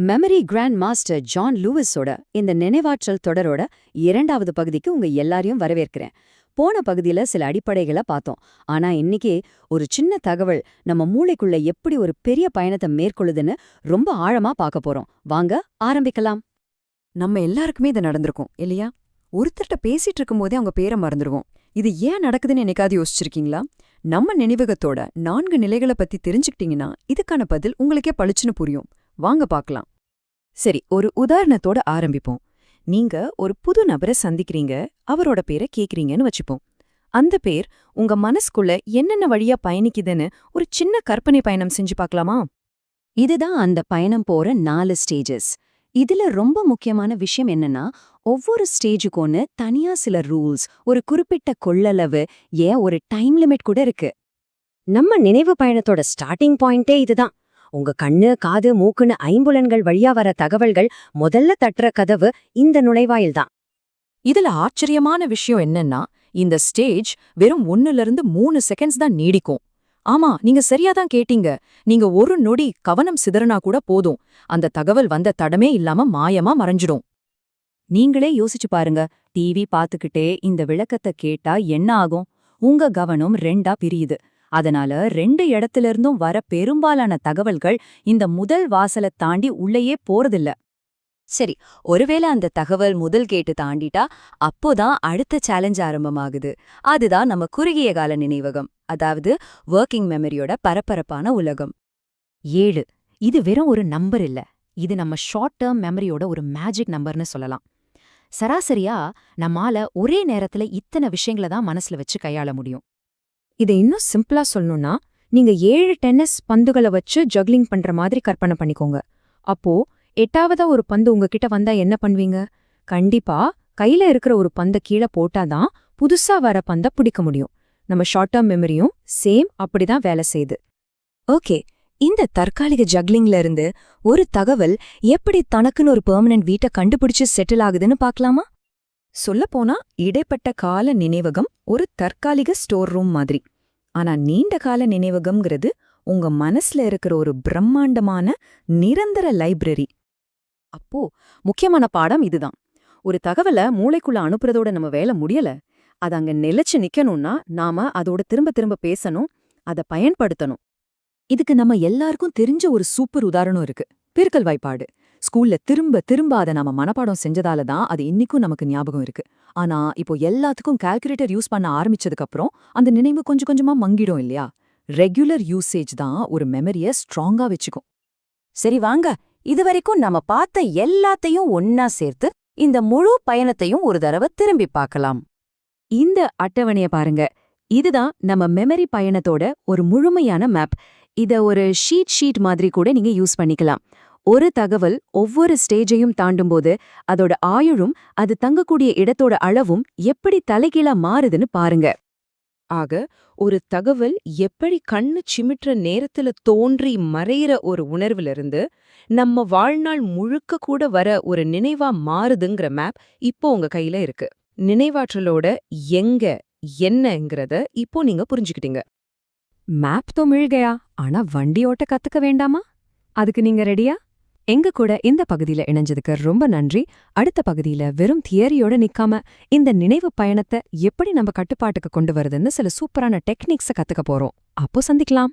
Memory grand master John லூவிஸோட இந்த நினைவாற்றல் தொடரோட இரண்டாவது பகுதிக்கு உங்க எல்லாரையும் வரவேற்கிறேன். போன பகுதியில சில அடிப்படைகளை பார்த்தோம். ஆனா இன்னைக்கு ஒரு சின்ன தகவல் நம்ம மூளைக்குள்ள எப்படி ஒரு பெரிய பயணத்தை மேற்கொள்ளுதுன்னு ரொம்ப ஆழமா பார்க்க போறோம். வாங்க ஆரம்பிக்கலாம். நம்ம எல்லாருக்குமே இது நடந்திருக்கும் இல்லையா? ஒருத்தர்ட்ட பேசிட்டு இருக்கும்போதே அவங்க பேரை மறந்துடுவோம் இது ஏன் நடக்குதுன்னு என்னைக்காவது யோசிச்சிருக்கீங்களா? நம்ம நினைவகத்தோட நான்கு நிலைகளை பத்தி தெரிஞ்சுக்கிட்டீங்கன்னா இதுக்கான பதில் உங்களுக்கே பளிச்சுன்னு புரியும். வாங்க பார்க்கலாம். சரி ஒரு உதாரணத்தோட ஆரம்பிப்போம். நீங்க ஒரு புது நபரை சந்திக்கிறீங்க அவரோட பேரை கேக்குறீங்கன்னு வச்சுப்போம். அந்த பேர் உங்க மனசுக்குள்ள என்னென்ன வழியா பயணிக்குதுன்னு ஒரு சின்ன கற்பனை பயணம் செஞ்சு பார்க்கலாமா? இதுதான் அந்த பயணம் போற நாலு ஸ்டேஜஸ் இதுல ரொம்ப முக்கியமான விஷயம் என்னன்னா ஒவ்வொரு ஸ்டேஜுக்கு தனியா சில ரூல்ஸ் ஒரு குறிப்பிட்ட கொள்ளளவு ஏன் ஒரு டைம் லிமிட் கூட இருக்கு. நம்ம நினைவு பயணத்தோட ஸ்டார்டிங் பாயிண்டே இதுதான். உங்க கண்ணு காது மூக்குன்னு ஐம்புலன்கள் வழியா வர தகவல்கள் முதல்ல தட்டுற கதவு இந்த நுழைவாயில் தான். இதுல ஆச்சரியமான விஷயம் என்னன்னா இந்த ஸ்டேஜ் வெறும் ஒன்னுல இருந்து மூணு செகண்ட்ஸ் தான் நீடிக்கும். ஆமா நீங்க சரியா தான் கேட்டீங்க. நீங்க ஒரு நொடி கவனம் சிதறனா கூட போதும். அந்த தகவல் வந்த தடமே இல்லாம மாயமா மறைஞ்சிடும். நீங்களே யோசிச்சு பாருங்க. டிவி பாத்துக்கிட்டே இந்த விளக்கத்தை கேட்டா என்ன ஆகும்? உங்க கவனம் ரெண்டா பிரியுது. அதனால ரெண்டு இடத்துல இருந்தும் வர பெரும்பாலான தகவல்கள் இந்த முதல் வாசலை தாண்டி உள்ளேயே போறதில்ல. சரி ஒருவேளை அந்த தகவல் முதல் கேட்டு தாண்டிட்டா அப்போதான் அடுத்த சேலஞ்ச் ஆரம்பமாகுது. அதுதான் நம்ம குறுகிய கால நினைவகம் அதாவது ஒர்க்கிங் மெமரியோட பரபரப்பான உலகம். ஏழு இது வெறும் ஒரு நம்பர் இல்ல. இது நம்ம ஷார்ட் டேர்ம் மெமரியோட ஒரு மேஜிக் நம்பர்னு சொல்லலாம். சராசரியா நம்மால ஒரே நேரத்துல இத்தனை விஷயங்கள தான் மனசுல வச்சு கையாள முடியும். இதை இன்னும் சிம்பிளா சொல்லணும்னா நீங்க ஏழு டென்னிஸ் பந்துகளை வச்சு ஜக்லிங் பண்ற மாதிரி கற்பனை பண்ணிக்கோங்க. அப்போ எட்டாவதா ஒரு பந்து உங்ககிட்ட வந்தா என்ன பண்ணுவீங்க? கண்டிப்பா கையில இருக்கிற ஒரு பந்த கீழே போட்டாதான் புதுசா வர பந்த பிடிக்க முடியும். நம்ம ஷார்ட் டேர்ம் மெமரியும் சேம் அப்படிதான் வேலை செய்யுது. ஓகே இந்த தற்காலிக ஜக்லிங்ல இருந்து ஒரு தகவல் எப்படி தனக்குன்னு ஒரு பெர்மனன்ட் வீட்டை கண்டுபிடிச்சு செட்டில் ஆகுதுன்னு பார்க்கலாமா? சொல்லப்போனா இடைப்பட்ட கால நினைவகம் ஒரு தற்காலிக ஸ்டோர் ரூம் மாதிரி. ஆனா நீண்ட கால நினைவகம்ங்கிறது உங்க மனசுல இருக்கிற ஒரு பிரம்மாண்டமான நிரந்தர லைப்ரரி. அப்போ முக்கியமான பாடம் இதுதான். ஒரு தகவலை மூளைக்குள்ள அனுப்புறதோட நம்ம வேலை முடியல. அது அங்க நிலைச்சு நிக்கணும்னா நாம அதோட திரும்ப திரும்ப பேசணும் அதை பயன்படுத்தணும். இதுக்கு நம்ம எல்லாருக்கும் தெரிஞ்ச ஒரு சூப்பர் உதாரணம் இருக்கு. பிற்கல் வாய்ப்பாடு ஸ்கூல்ல திரும்ப திரும்ப அதை நாம மனப்பாடம் செஞ்சதால தான் அது இன்னிக்கும் நமக்கு ஞாபகம் இருக்கு. ஆனா இப்போ எல்லாத்துக்கும் கால்குலேட்டர் யூஸ் பண்ண ஆரம்பிச்சதுக்கு அப்புறம் அந்த நினைவு கொஞ்சம் கொஞ்சமா மங்கிடும் இல்லையா? ரெகுலர் யூசேஜ் தான் ஒரு மெமரிய ஸ்ட்ராங்கா வச்சுக்கும். சரி வாங்க. இதுவரைக்கும் நம்ம பார்த்த எல்லாத்தையும் ஒன்னா சேர்த்து இந்த முழு பயணத்தையும் ஒரு தடவை திரும்பி பார்க்கலாம். இந்த அட்டவணைய பாருங்க. இதுதான் நம்ம மெமரி பயணத்தோட ஒரு முழுமையான மேப் இத ஒரு ஷீட் ஷீட் மாதிரி கூட நீங்க யூஸ் பண்ணிக்கலாம். ஒரு தகவல் ஒவ்வொரு ஸ்டேஜையும் தாண்டும்போது அதோட ஆயுளும் அது தங்கக்கூடிய இடத்தோட அளவும் எப்படி தலைகீழா மாறுதுன்னு பாருங்க. ஆக ஒரு தகவல் எப்படி கண்ணு சிமிட்டுற நேரத்துல தோன்றி மறையிற ஒரு உணர்வுல இருந்து நம்ம வாழ்நாள் முழுக்க கூட வர ஒரு நினைவா மாறுதுங்கிற மேப் இப்போ உங்க கையில இருக்கு. நினைவாற்றலோட எங்க என்னங்கிறத இப்போ நீங்க புரிஞ்சுக்கிட்டீங்க. மேப் தோ மிழ்கையா ஆனா வண்டி ஓட்ட கத்துக்க வேண்டாமா? அதுக்கு நீங்க ரெடியா எங்க கூட இந்த பகுதியில இணைஞ்சதுக்கு ரொம்ப நன்றி. அடுத்த பகுதியில வெறும் தியரியோட நிக்காம இந்த நினைவு பயணத்தை எப்படி நம்ம கட்டுப்பாட்டுக்கு கொண்டு வருதுன்னு சில சூப்பரான டெக்னிக்ஸ கத்துக்க போறோம். அப்போ சந்திக்கலாம்.